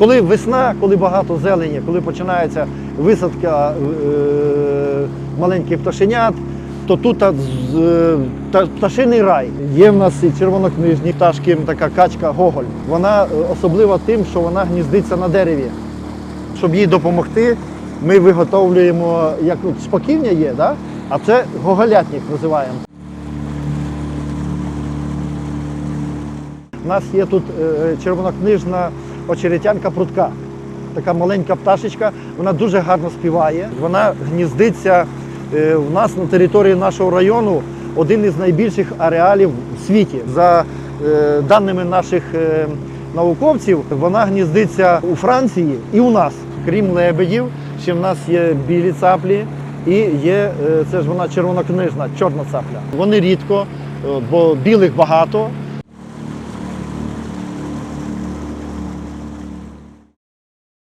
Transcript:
Коли весна, коли багато зелені, коли починається висадка е, маленьких пташенят, то тут та, е, та- пташиний рай. Є в нас і червонокнижні пташки, така качка Гоголь. Вона е, особлива тим, що вона гніздиться на дереві. Щоб їй допомогти, ми виготовлюємо, як от споківня є, да? а це гоголятник називаємо. У нас є тут е, червонокнижна очеретянка прутка. Така маленька пташечка, вона дуже гарно співає. Вона гніздиться е, в нас на території нашого району один із найбільших ареалів в світі. За е, даними наших е, науковців, вона гніздиться у Франції і у нас. Крім лебедів, ще в нас є білі цаплі і є, це ж вона червонокнижна, чорна цапля. Вони рідко, бо білих багато,